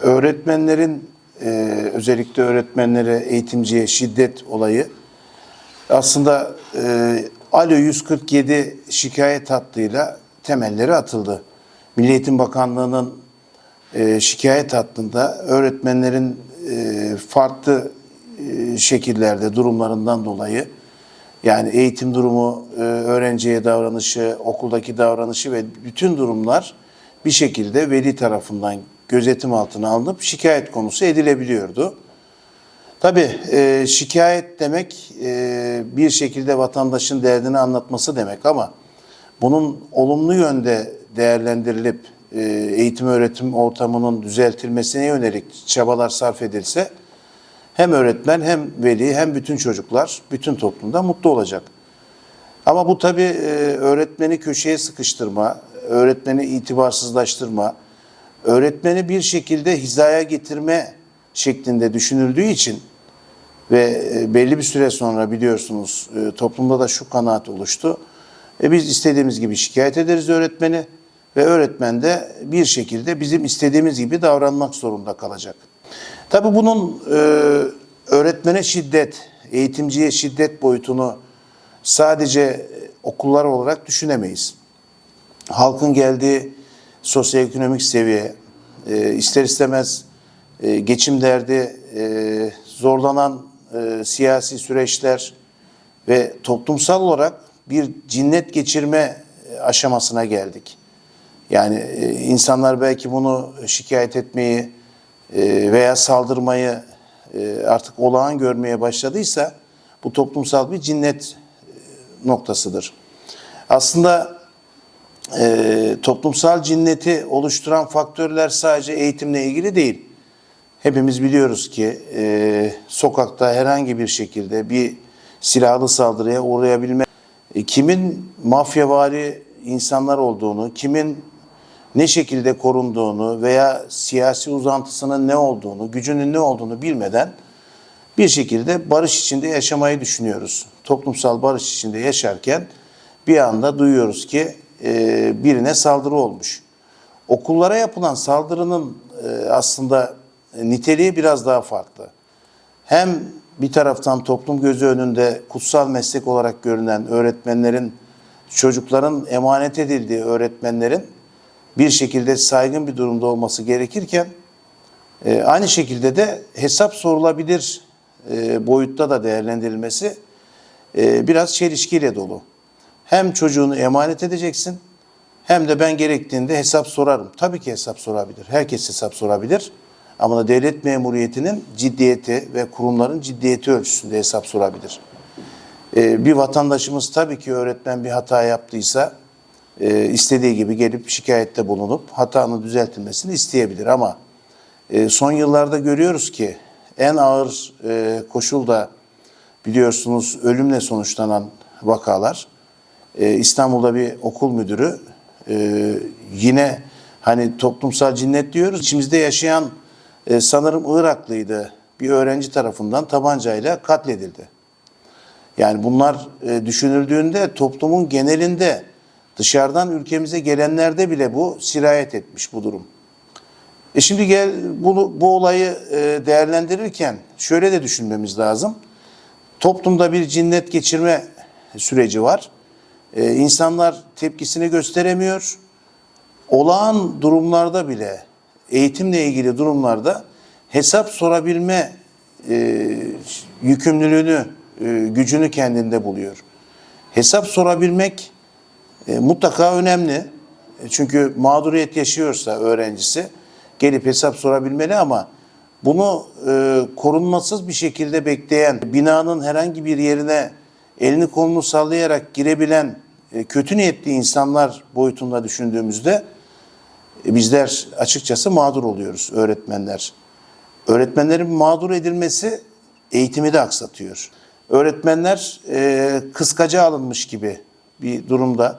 öğretmenlerin e, özellikle öğretmenlere, eğitimciye şiddet olayı aslında e, Alo 147 şikayet hattıyla temelleri atıldı. Milli Eğitim Bakanlığı'nın e, şikayet hattında öğretmenlerin e, farklı e, şekillerde durumlarından dolayı yani eğitim durumu, e, öğrenciye davranışı, okuldaki davranışı ve bütün durumlar bir şekilde veli tarafından gözetim altına alınıp şikayet konusu edilebiliyordu. Tabii e, şikayet demek e, bir şekilde vatandaşın derdini anlatması demek ama bunun olumlu yönde değerlendirilip e, eğitim öğretim ortamının düzeltilmesine yönelik çabalar sarf edilse hem öğretmen hem veli hem bütün çocuklar bütün toplumda mutlu olacak. Ama bu tabii e, öğretmeni köşeye sıkıştırma, öğretmeni itibarsızlaştırma, öğretmeni bir şekilde hizaya getirme şeklinde düşünüldüğü için ve e, belli bir süre sonra biliyorsunuz e, toplumda da şu kanaat oluştu. E biz istediğimiz gibi şikayet ederiz öğretmeni ve öğretmen de bir şekilde bizim istediğimiz gibi davranmak zorunda kalacak. Tabii bunun e, öğretmene şiddet, eğitimciye şiddet boyutunu sadece e, okullar olarak düşünemeyiz. Halkın geldiği sosyoekonomik seviye, e, ister istemez e, geçim derdi, e, zorlanan e, siyasi süreçler ve toplumsal olarak bir cinnet geçirme e, aşamasına geldik. Yani e, insanlar belki bunu şikayet etmeyi e, veya saldırmayı e, artık olağan görmeye başladıysa bu toplumsal bir cinnet e, noktasıdır. Aslında e, toplumsal cinneti oluşturan faktörler sadece eğitimle ilgili değil. Hepimiz biliyoruz ki e, sokakta herhangi bir şekilde bir silahlı saldırıya uğrayabilme, e, kimin mafyavari insanlar olduğunu, kimin ne şekilde korunduğunu veya siyasi uzantısının ne olduğunu, gücünün ne olduğunu bilmeden bir şekilde barış içinde yaşamayı düşünüyoruz. Toplumsal barış içinde yaşarken bir anda duyuyoruz ki e, birine saldırı olmuş. Okullara yapılan saldırının e, aslında niteliği biraz daha farklı. Hem bir taraftan toplum gözü önünde kutsal meslek olarak görünen öğretmenlerin, çocukların emanet edildiği öğretmenlerin bir şekilde saygın bir durumda olması gerekirken e, aynı şekilde de hesap sorulabilir e, boyutta da değerlendirilmesi e, biraz çelişkiyle dolu. Hem çocuğunu emanet edeceksin hem de ben gerektiğinde hesap sorarım. Tabii ki hesap sorabilir. Herkes hesap sorabilir. Ama da devlet memuriyetinin ciddiyeti ve kurumların ciddiyeti ölçüsünde hesap sorabilir. E, bir vatandaşımız tabii ki öğretmen bir hata yaptıysa e, istediği gibi gelip şikayette bulunup hatanın düzeltilmesini isteyebilir ama e, son yıllarda görüyoruz ki en ağır e, koşulda biliyorsunuz ölümle sonuçlanan vakalar e, İstanbul'da bir okul müdürü e, yine hani toplumsal cinnet diyoruz içimizde yaşayan e, sanırım Iraklıydı bir öğrenci tarafından tabancayla katledildi. Yani bunlar e, düşünüldüğünde toplumun genelinde Dışarıdan ülkemize gelenlerde bile bu sirayet etmiş bu durum. E şimdi gel bu, bu olayı değerlendirirken şöyle de düşünmemiz lazım. Toplumda bir cinnet geçirme süreci var. E, insanlar tepkisini gösteremiyor. Olağan durumlarda bile eğitimle ilgili durumlarda hesap sorabilme e, yükümlülüğünü, e, gücünü kendinde buluyor. Hesap sorabilmek e, mutlaka önemli. E, çünkü mağduriyet yaşıyorsa öğrencisi gelip hesap sorabilmeli ama bunu e, korunmasız bir şekilde bekleyen, binanın herhangi bir yerine elini kolunu sallayarak girebilen kötü niyetli insanlar boyutunda düşündüğümüzde e, bizler açıkçası mağdur oluyoruz öğretmenler. Öğretmenlerin mağdur edilmesi eğitimi de aksatıyor. Öğretmenler e, kıskaca alınmış gibi bir durumda.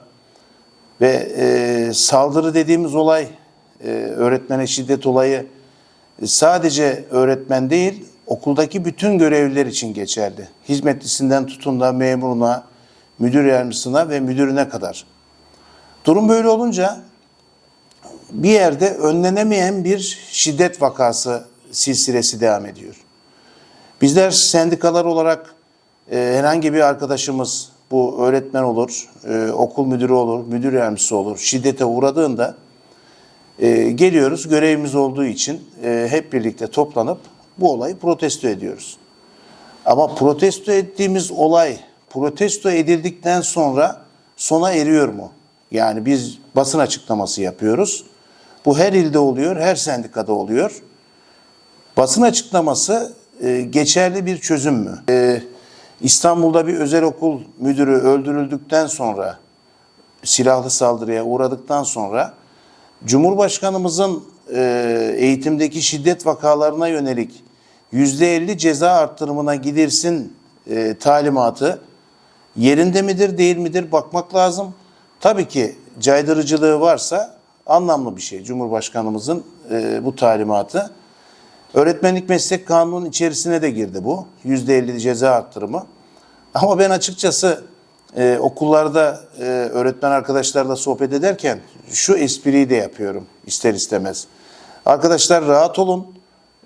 Ve e, saldırı dediğimiz olay, e, öğretmene şiddet olayı e, sadece öğretmen değil, okuldaki bütün görevliler için geçerli. Hizmetlisinden tutun da memuruna, müdür yardımcısına ve müdürüne kadar. Durum böyle olunca bir yerde önlenemeyen bir şiddet vakası silsilesi devam ediyor. Bizler sendikalar olarak e, herhangi bir arkadaşımız bu öğretmen olur, e, okul müdürü olur, müdür yardımcısı olur şiddete uğradığında e, geliyoruz görevimiz olduğu için e, hep birlikte toplanıp bu olayı protesto ediyoruz. Ama protesto ettiğimiz olay protesto edildikten sonra sona eriyor mu? Yani biz basın açıklaması yapıyoruz. Bu her ilde oluyor, her sendikada oluyor. Basın açıklaması e, geçerli bir çözüm mü? E, İstanbul'da bir özel okul müdürü öldürüldükten sonra, silahlı saldırıya uğradıktan sonra Cumhurbaşkanımızın e, eğitimdeki şiddet vakalarına yönelik %50 ceza arttırımına gidilsin e, talimatı yerinde midir değil midir bakmak lazım. Tabii ki caydırıcılığı varsa anlamlı bir şey Cumhurbaşkanımızın e, bu talimatı. Öğretmenlik meslek kanunun içerisine de girdi bu. %50 ceza arttırımı. Ama ben açıkçası e, okullarda e, öğretmen arkadaşlarla sohbet ederken şu espriyi de yapıyorum ister istemez. Arkadaşlar rahat olun.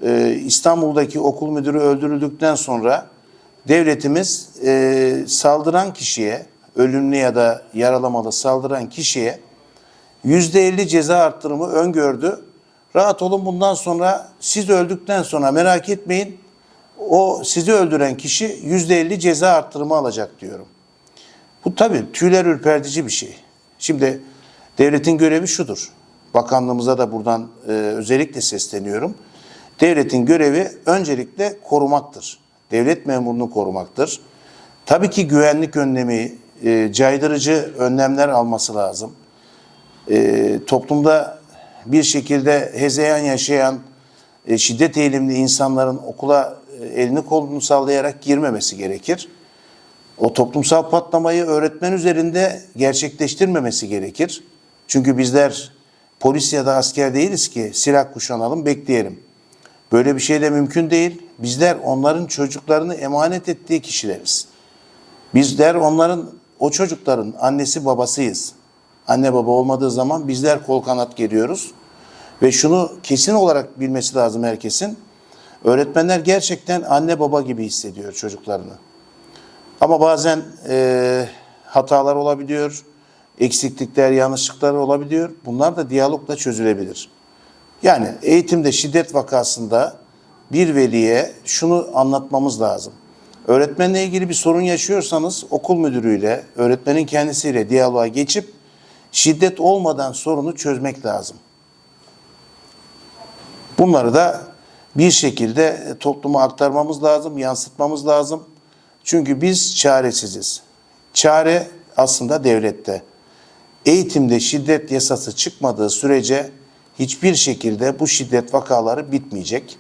E, İstanbul'daki okul müdürü öldürüldükten sonra devletimiz e, saldıran kişiye, ölümlü ya da yaralamalı saldıran kişiye %50 ceza arttırımı öngördü. Rahat olun bundan sonra siz öldükten sonra merak etmeyin. O sizi öldüren kişi %50 ceza arttırımı alacak diyorum. Bu tabii tüyler ürpertici bir şey. Şimdi devletin görevi şudur. Bakanlığımıza da buradan e, özellikle sesleniyorum. Devletin görevi öncelikle korumaktır. Devlet memurunu korumaktır. Tabii ki güvenlik önlemi, e, caydırıcı önlemler alması lazım. E, toplumda bir şekilde hezeyan yaşayan, e, şiddet eğilimli insanların okula e, elini kolunu sallayarak girmemesi gerekir. O toplumsal patlamayı öğretmen üzerinde gerçekleştirmemesi gerekir. Çünkü bizler polis ya da asker değiliz ki silah kuşanalım, bekleyelim. Böyle bir şey de mümkün değil. Bizler onların çocuklarını emanet ettiği kişileriz. Bizler onların, o çocukların annesi babasıyız. Anne baba olmadığı zaman bizler kol kanat geliyoruz. Ve şunu kesin olarak bilmesi lazım herkesin. Öğretmenler gerçekten anne baba gibi hissediyor çocuklarını. Ama bazen e, hatalar olabiliyor, eksiklikler, yanlışlıklar olabiliyor. Bunlar da diyalogla çözülebilir. Yani eğitimde şiddet vakasında bir veliye şunu anlatmamız lazım. Öğretmenle ilgili bir sorun yaşıyorsanız okul müdürüyle, öğretmenin kendisiyle diyaloğa geçip şiddet olmadan sorunu çözmek lazım. Bunları da bir şekilde topluma aktarmamız lazım, yansıtmamız lazım. Çünkü biz çaresiziz. Çare aslında devlette. Eğitimde şiddet yasası çıkmadığı sürece hiçbir şekilde bu şiddet vakaları bitmeyecek.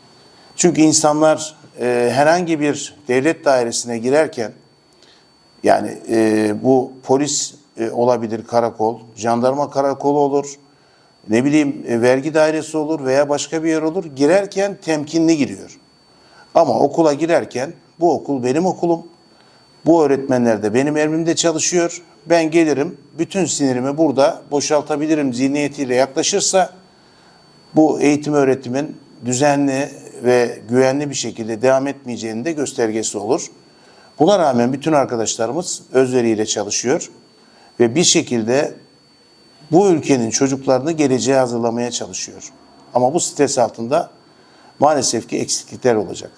Çünkü insanlar e, herhangi bir devlet dairesine girerken yani e, bu polis e, olabilir karakol, jandarma karakolu olur, ne bileyim e, vergi dairesi olur veya başka bir yer olur. Girerken temkinli giriyor. Ama okula girerken bu okul benim okulum. Bu öğretmenler de benim emrimde çalışıyor. Ben gelirim, bütün sinirimi burada boşaltabilirim zihniyetiyle yaklaşırsa bu eğitim öğretimin düzenli ve güvenli bir şekilde devam etmeyeceğinin de göstergesi olur. Buna rağmen bütün arkadaşlarımız özveriyle çalışıyor ve bir şekilde bu ülkenin çocuklarını geleceğe hazırlamaya çalışıyor. Ama bu stres altında maalesef ki eksiklikler olacak.